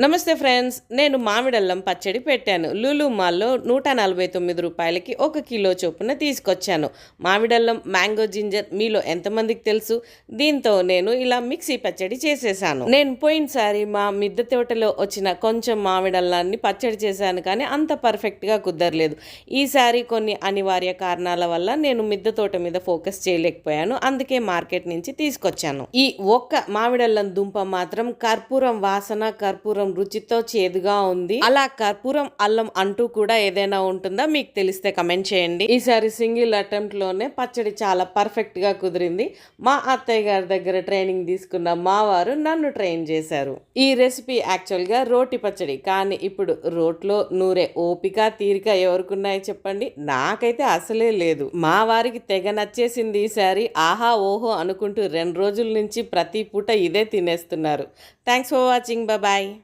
నమస్తే ఫ్రెండ్స్ నేను మామిడల్లం పచ్చడి పెట్టాను. లూలు మాల్లో నూట నలభై తొమ్మిది రూపాయలకి ఒక కిలో చొప్పున తీసుకొచ్చాను. మామిడల్లం మ్యాంగో జింజర్ మీలో ఎంతమందికి తెలుసు? దీంతో నేను ఇలా మిక్సీ పచ్చడి చేసేసాను. నేను పోయినసారి మా మిద్దె తోటలో వచ్చిన కొంచెం మామిడల్లాన్ని పచ్చడి చేశాను కానీ అంత పర్ఫెక్ట్గా కుదరలేదు. ఈసారి కొన్ని అనివార్య కారణాల వల్ల నేను మిద్దె తోట మీద ఫోకస్ చేయలేకపోయాను. అందుకే మార్కెట్ నుంచి తీసుకొచ్చాను. ఈ ఒక్క మామిడల్లం దుంప మాత్రం కర్పూరం వాసన కర్పూరం రుచితో చేదుగా ఉంది. అలా కర్పూరం అల్లం అంటూ కూడా ఏదైనా ఉంటుందా? మీకు తెలిస్తే కమెంట్ చేయండి. ఈసారి సింగిల్ అటెంప్ట్లోనే పచ్చడి చాలా పర్ఫెక్ట్గా కుదిరింది. మా అత్తయ్య గారి దగ్గర ట్రైనింగ్ తీసుకున్న మా వారు నన్ను ట్రైన్ చేశారు. ఈ రెసిపీ యాక్చువల్గా రోటి పచ్చడి. కానీ ఇప్పుడు రోట్లో నూరే ఓపిక తీరిక ఎవరికున్నాయో చెప్పండి. నాకైతే అసలే లేదు. మా వారికి తెగ నచ్చేసింది ఈసారి ఆహా ఓహో అనుకుంటూ రెండు రోజుల నుంచి ప్రతి పూట ఇదే తినేస్తున్నారు. Thanks for watching. బాయ్